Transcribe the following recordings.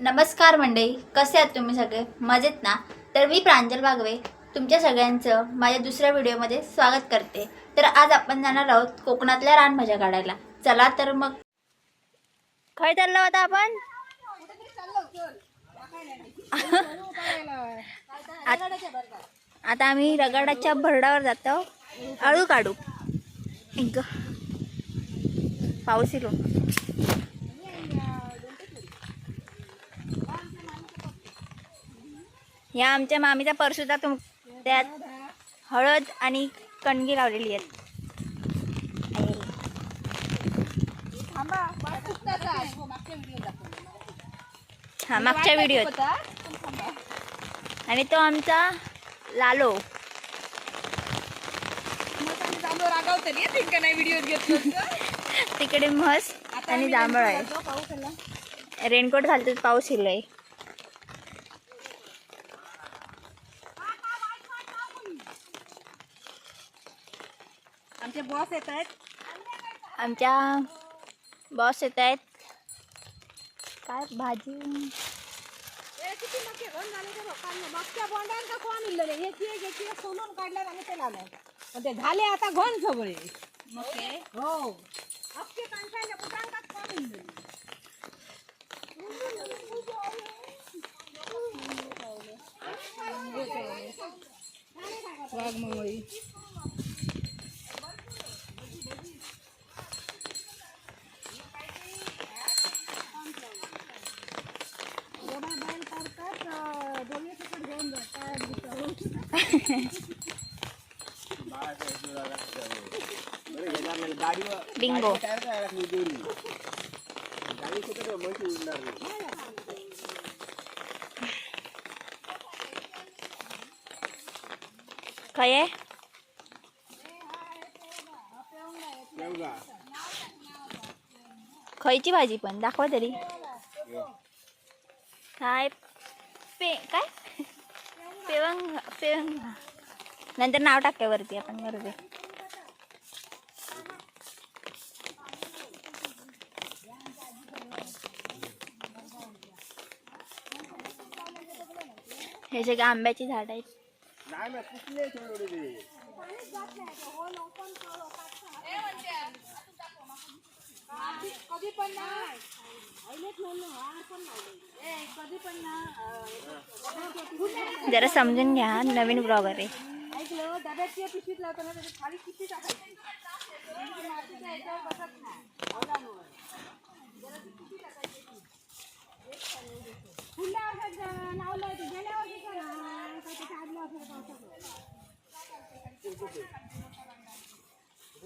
नमस्कार मंडळी कसे आहात तुम्ही सगळे? मजेत ना? तर मी प्रांजल बागवे तुमच्या सगळ्यांचं माझ्या दुसऱ्या व्हिडिओमध्ये स्वागत करते. तर आज आपण जाणार आहोत कोकणातल्या रानभाज्या काढायला. चला तर मग. खय चाललो आता आपण? आता आम्ही रगाडाच्या भरडावर जातो. अळू काढू. पाऊस येलो या आमच्या मामीचा परसूचा तुम त्यात हळद आणि कणगी लावलेली आहेत. हा मागच्या व्हिडिओत. आणि तो आमचा लालो. तिकडे म्हस आणि जांभळ आहे. रेनकोट घालतो पाऊस येलोय आमचे बॉस येत आहेत? आमच्या बॉस येत आहेत. काय भाजी? ते सोलून काढल्यात आणि लावलं झाले आता घन सगळे. हो कुठान का कोण इल्ले वाघमंगळी एवढा बैल करतात दोन्ही तिकड घेऊन जातात बिंगो काय आहे खयची भाजी पण दाखवा तरी काय पे काय? पेवंग पेवंग. नंतर नाव टाकूया वरती आपण बरोबर हे सगळे आंब्याची झाड आहेत. कधी पण ना कधी ना जरा समजून घ्या नवीन ब्लॉगर आहे ऐकलं पिशवीत लावताना किती टाकायची मातीच्या बसत नाही. जरा ती किती टाकायची लावलं. गेल्या त्याच्या आदल्या पावसाचं?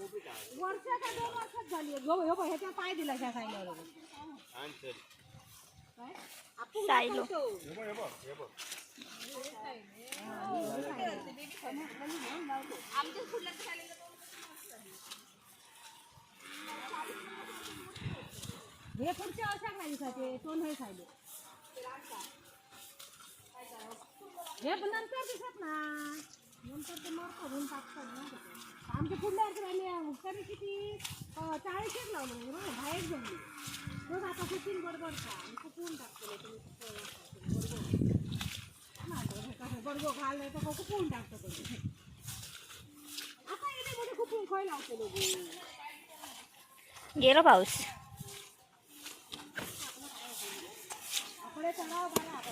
वर्षाचा दोन वर्षात झाली हो हो ह्याच्या पाय दिला त्या सायलो. हे पुढच्या वर्षात नाही दिसायचे तो नाही खायले हे पण नंतर दिसत ना नंतर ते मर करून टाकतात ना. ते. आमच्या पुढल्या वर्षी राहिले तरी किती चाळीस एक लावलं म्हणजे बघा बाहेर झाली तो आता बडबड खा आणि कुठून टाकतो तुम्ही? बडगो खाल्लं तर कुठून टाकतो तुम्ही आता येते मध्ये कुठून खोय लावतो लोक गेलो पाऊस. चढाव बघा आता.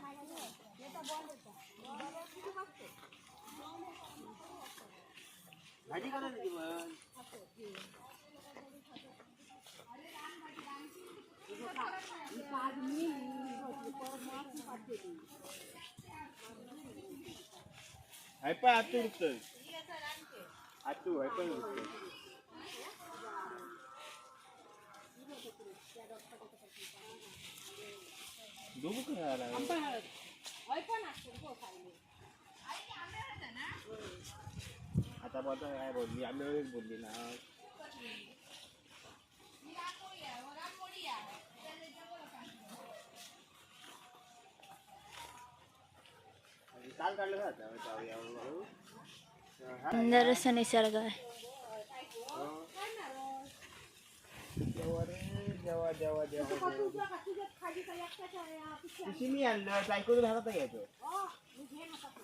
Atur apa tu? दोघं काय आला आंबा हळद हय पण असते गो खायले आता बघा काय बोलली आम्ही वेळेस बोलली ना काल काढलं का आता? जाऊया हळूहळू. हा, सुंदर असं निसर्ग आहे जेव्हा रे, जेव्हा, जेव्हा, जेव्हा, जेव्हा. तुझ्या का तुझ्या खाली काय एकट्याच्या या पिशव्या पिशवीनी आणलं सायकल हातात घ्यायचं अ, मी घे नका तू.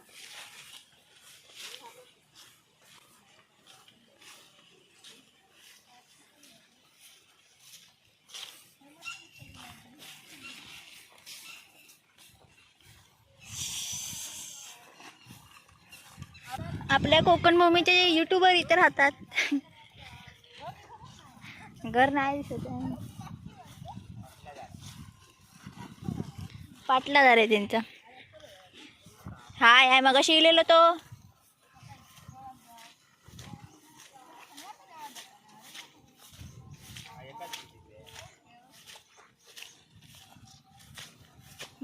आपल्या कोकण भूमीचे युट्यूबर इथे राहतात. घर नाही दिसत आहे. पाटला झाले आहे त्यांचा. हाय हाय मग शिकलेलो तो.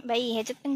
बाई ह्याच्यात पण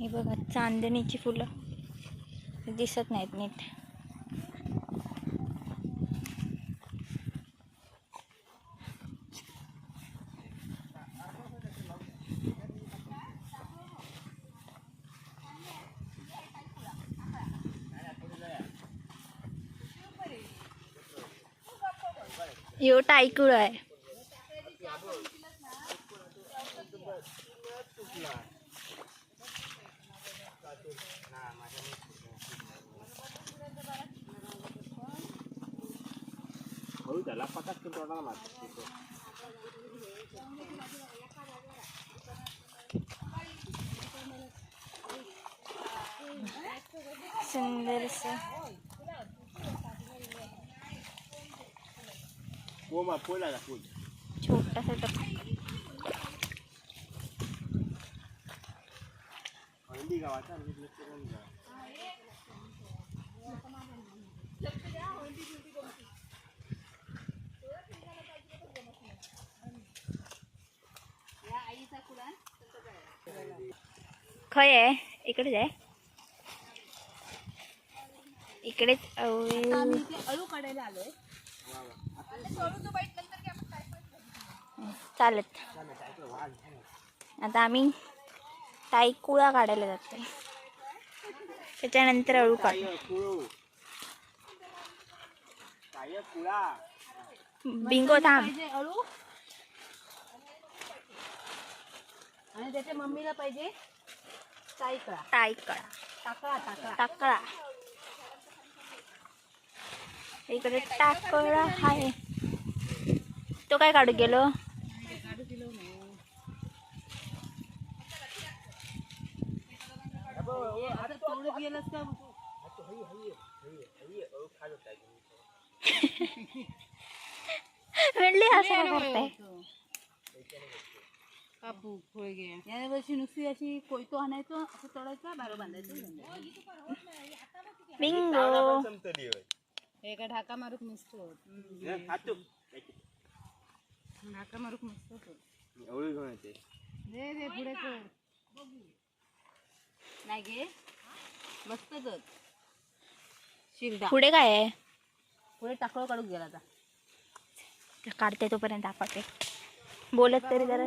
हे बघा चांदणीची फुलं. दिसत नाहीत नीट. यो टायकुळ आहे. त्याला पटाक तोडायला लागतो सुंदर हो मग फुल आला फुल छोटासा टप हळदी गावाचा आणि लक्ष करून जा. खय आहे? इकडेच आहे इकडेच अळू काढायला आलोय चालत आता आम्ही टाईकुळा काढायला जातोय. त्याच्यानंतर अळू काढ. कुळू. कुळा. बिंगो थांब. अळू? आणि त्याच्या मम्मीला पाहिजे? टाकळा टाकळा. टाकळा. इकडे टाकळा आहे. तो काय काढू गेलो? म्हणली असं करताय. कापू होय गे. या वर्षी नुसती अशी कोयतो आणायचो असं तोडायचं बारो बांधायचं. बिंगो हे काय ढाका मारूक हे, हातू. ढाका मारूक नसतो तो. एवढी घेऊन येते. दे दे पुढे कर. नाही गे. मस्त कर. शिरडा पुढे काय आहे? पुढे टाकळ काढूक गेला आता. ते काढते तोपर्यंत दाखवते. बोलत तरी जरा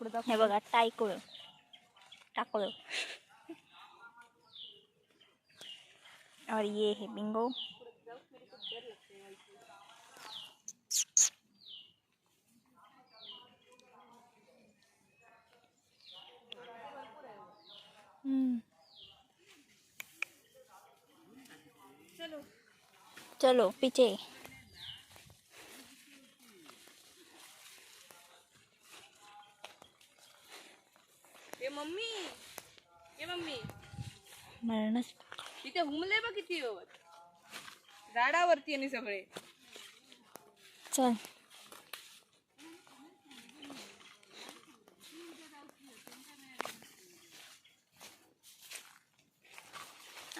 हे बघा टायकोळ टाकोळ और ये है बिंगो. हम्म. चलो पीछे. मम्मी. ए मम्मी. मरणच तिथे हुमले बघ किती झाडावरती आणि सगळे. चल.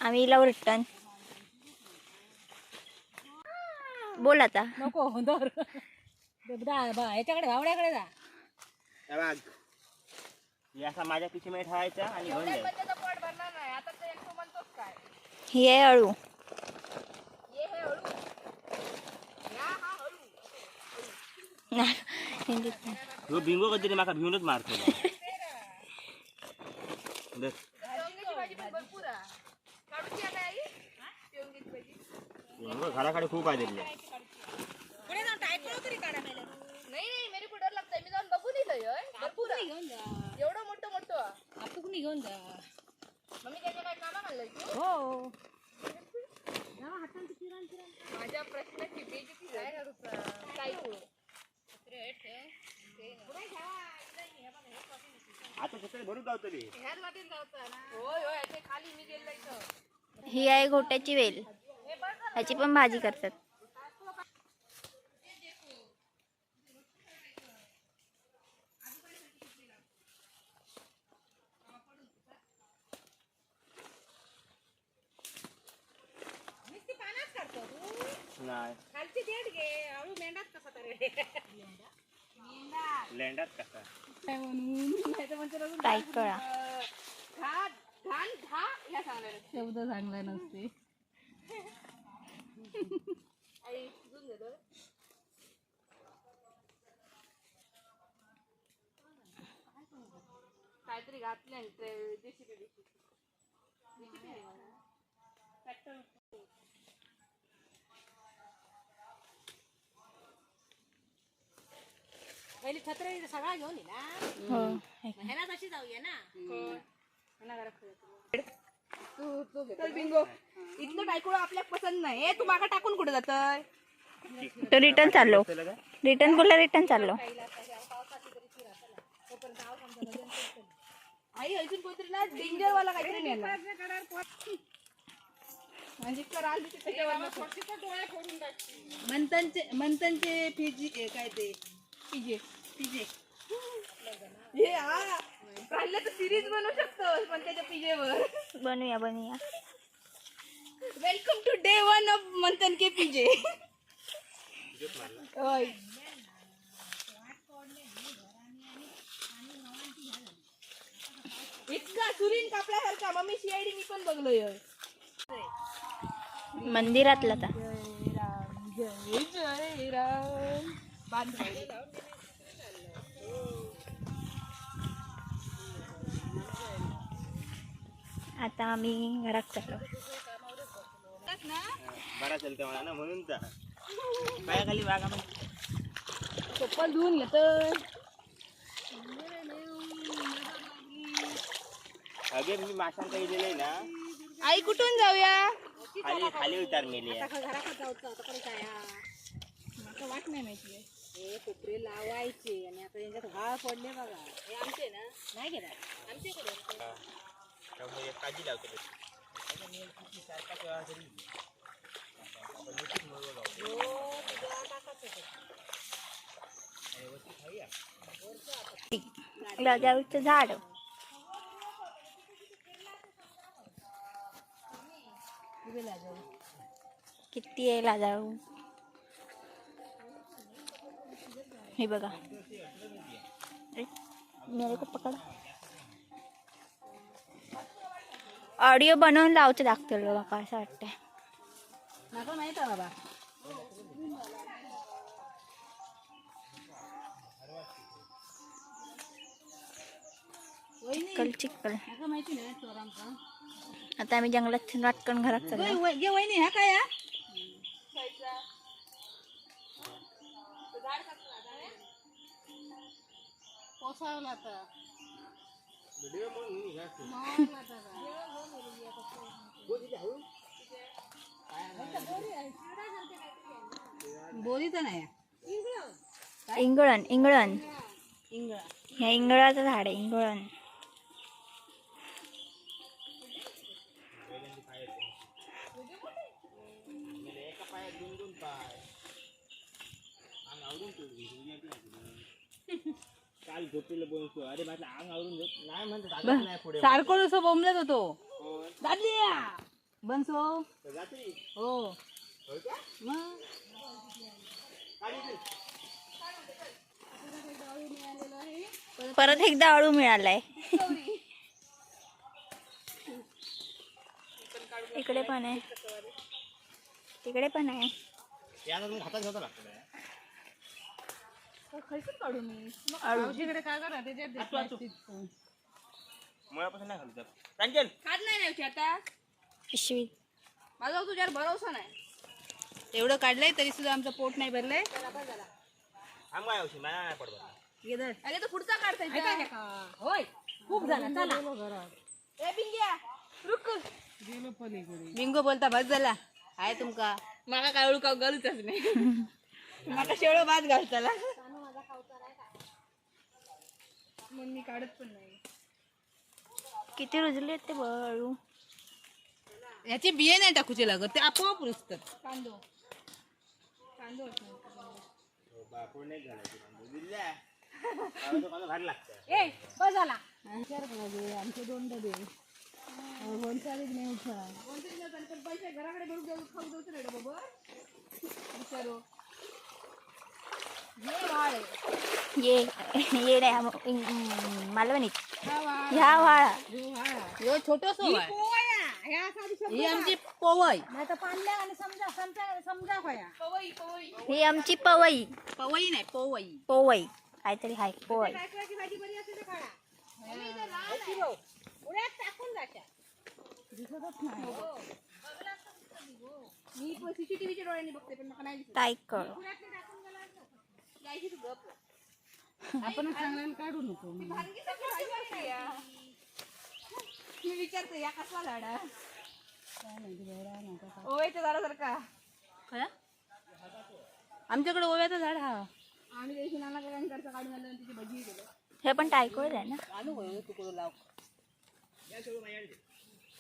आम्ही लावू रिटर्न बोल आता. नको दर याच्याकडे भावड्याकडे जा. असा माझ्या पिशीमध्ये ठेवायचा आणि घेऊन जायचं. पोट भरणार नाही. आता ते एक म्हणतोस काय? ही आहे अळू ये हे या हा. ह्यो बिंगो कधीतरी माका भिवूनच मारतो. घराकडे खूप आहे तिथले. पुढे जाऊन टायपळ तरी काढा नाही नाही मेरे को डर लागतंय मी जाऊन बघून येईल भरपूर. घेऊन जा. घेऊन जा. मम्मी त्याच्या काय कामा तू? हो. माझ्या प्रश्नाची बेजती झाली. काय तू आता कसं भरून गावतली होय होय ते खाली मी गेलो इथं. ही आहे घोट्याची वेल. ह्याची पण भाजी करतात. नाही. खालची देठ घे. हळू मेंढाच कसा तरी. लेंडात कसा? काय कळा. घा घाण घा या सांगणार शब्द चांगला नसते. आई घेतो काहीतरी घातले जेसीबी पहिली छत्र सगळा घेऊन ये ना. हो. ह्याला तशी जाऊया ना. तू तू चल बिंगो. इथलं टायकुळं आपल्या पसंत नाही. ए तू मागा टाकून कुठे जातय? तो रिटर्न चाललो. चला रिटर्न बोलला रिटर्न चाललो? आई अजून कोणतरी ना डेंजर वाला काहीतरी नेला. म्हणजे कर आली ते त्याच्यावर मंथनचे मंथनचे फिजी काय ते? पिजे पिजे हे हा. काढलं तर सिरीज बनवू शकतो पण त्याच्या पिजेवर बनूया बनूया. Welcome to day one of Manthan K PJ होय. इतका सुरीन कापल्यासारखा मम्मी सीआयडी मी पण बघलोय. मंदिरातला जय राम जय जय राम. बांध आता आम्ही घरात चाललो. बरा चलते मला ना म्हणून जा पायाखाली वागा मग चप्पल धुवून घेत अगे मी माशांचा गेलेले ना आई कुठून जाऊया? खाली खाली उतार मेली घराकडे जाऊचं आता काय काय हा. मला वाट नाही माहिती हे कोपरे लावायचे आणि आता यांच्यात घाळ पडले बघा. हे आमचे ना? नाही घेणार. आमच्याकडे त्यामुळे काळजी लावतो लाजाळूचं झाड किती आहे लाजाळू हे बघा ए, मेरे को पकड audio बनवून लावचं दाखवलं बाबा असं वाटतंय. मला माहीत आहे बाबा. चिकल आता आम्ही जंगलात वाटकन घरात चाललो. गे वहिनी ह्या काय पोसावला आता. नाही इंगळण इंगळण. इंगळा. ह्या इंगळाचं झाड आहे इंगळण. सारखं नुसतं बोंबलत होतो? दादल्या बनसो हो? मग. परत एकदा अळू मिळालाय. इकडे पण आहे. तिकडे पण आहे. पिशवी. माझा तुझ्यावर भरोसा नाही. एवढं काढलंय तरी सुद्धा आमचं पोट नाही भरलंय. आम काय औषध मला नाही पडत. अरे तो पुढचा काढताय होय? खूप झाला चला. ए बिंग्या रुक. बिंगो बोलता बस झाला आहे तुमका. माका काय ओळखा गलूच नाही. माका शेवळो भात घालताला. मग मी काढत पण नाही. किती रुजले आहेत ते बघ अळू याचे बिये नाही टाकूचे लागत ते आपोआप रुजतात. कांदो. कांदो बापूळ नाही घालायची कांदे. दिल्या. तो कांदा भारी लागतं ए बस झाला. आमचे दोन डबे. नाही उठा पैसे घराकडे भरून देऊ खाऊ देऊ रे विचारो. हे वाळ. ये ये नाही आम- इंग- हम्म, मालवणीत हा वाळ. ह्या वाळा. ह्यो छोटोस ही आमची पवई. नाही तर पाणल्या आणि समजा समजा समजा होया. पवई पवई. ही आमची पवई. पवई नाही पवई. पोवई. काहीतरी हाय पोवई. भाजी बरी असते तर काढा उड्यात टाकून जात्या. मी सीसीटीव्हीच्या डोळ्यांनी बघते पण मला नाही दिसत. तायकळ यायची तू गप. आपण चांगल्यानं काढू नको मी विचारते या कसला झाडा? ओव्याच्या झाडासारखा. आमच्याकडे ओव्याचं झाड हा. आम्ही त्याशी नाना काकांकडचं काढून आलं आणि तिची भजी केलं. हे पण टायकोळ आहे ना. आणू गं तुकडं लाव.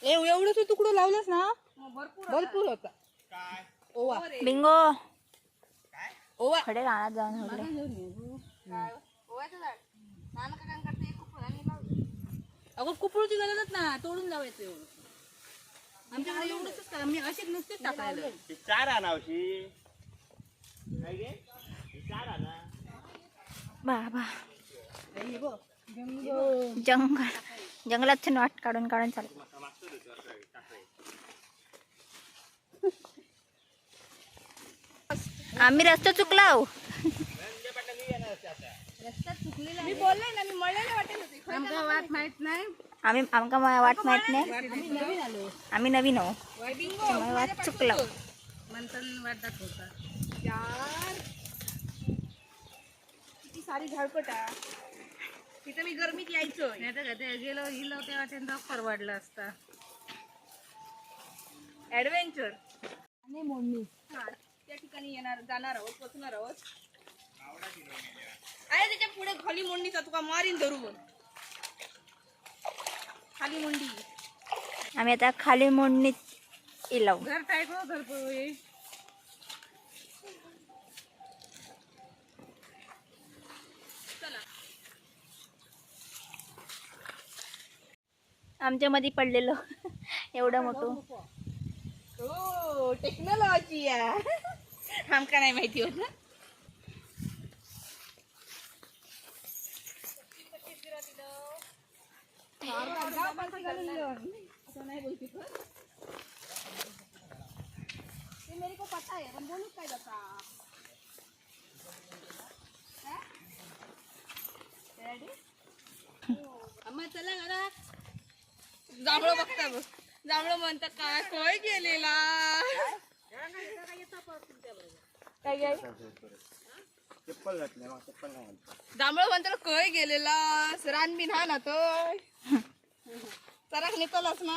ए एवढंच तुकडं लावलंस ना? भरपूर भरपूर होता. काय? ओवा. बिंगो. ओवा. खडे रानात जाऊन ओव्याचं झाड. नाना काकांकडचं एक कुपळ आणि लावलं अगं कुपळूची गरजच ना तोडून लावायचं एवढं. आमच्याकडे एवढंच का मी अशीच नुसतेच टाकायला. ती चार आणावशी काय गे? ती चार आणा बाबा. हे बघ. जंगल. जंगलात वाट काढून काढून चालू आम्ही रस्ता चुकलाव मी बोलले ना मी मळलेलं वाटेल होते आमका वाट माहीत नाही. आम्ही आमका वाट माहीत नाही. आम्ही नवीन आहो. वाट चुकलाव मंथन वाट दाखवता. यार. किती सारी झाडपटा तिथं मी गरमीत यायचो नाही तर ते गेलो गेलो तेव्हा त्यांचा परवडला असता. ऍडव्हेंचर आणि मोडणी त्या ठिकाणी येणार जाणार आहोत पोचणार आहोत. अरे त्याच्या पुढे खाली मोडणीचा तुका मारीन धरून. खाली मोंडी. आम्ही आता खाली मोडणीत घर घर पोहे. चला आमच्या मध्ये पडलेलं. एवढं मोठं. हो टेक्नॉलॉजी आमका नाही माहिती होत ना मेरे को? पता है पण बोलूच काय जाता अम्मा चला घरात जांभळं बघता बघ जांभळं म्हणतात काय कोय गेलेला? काय काय चप्पल घातले मग चप्पल नाही घालतो जांभळं म्हणतात कोय गेलेला? रान बिन हा ना तो. चराक निकलस ना.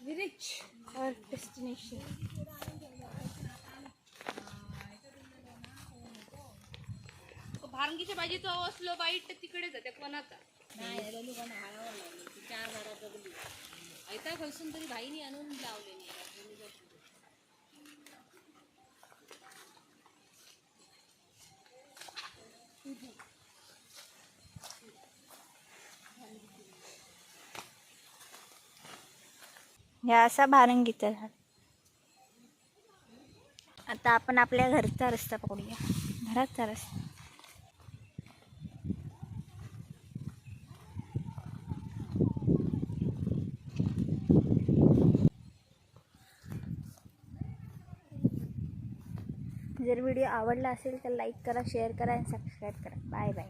We reach our destination. भारंगीच्या भाजीचं असलो वाईट तर तिकडे जाते कोणाचा? आता खसून तरी भाईनी आणून लावले ह्या असा भारंगीचा झाड आता आपण आपल्या घरचा रस्ता पकडूया घराचा रस्ता. जर व्हिडिओ आवडला असेल तर लाईक करा शेअर करा आणि सबस्क्राईब करा. Bye bye.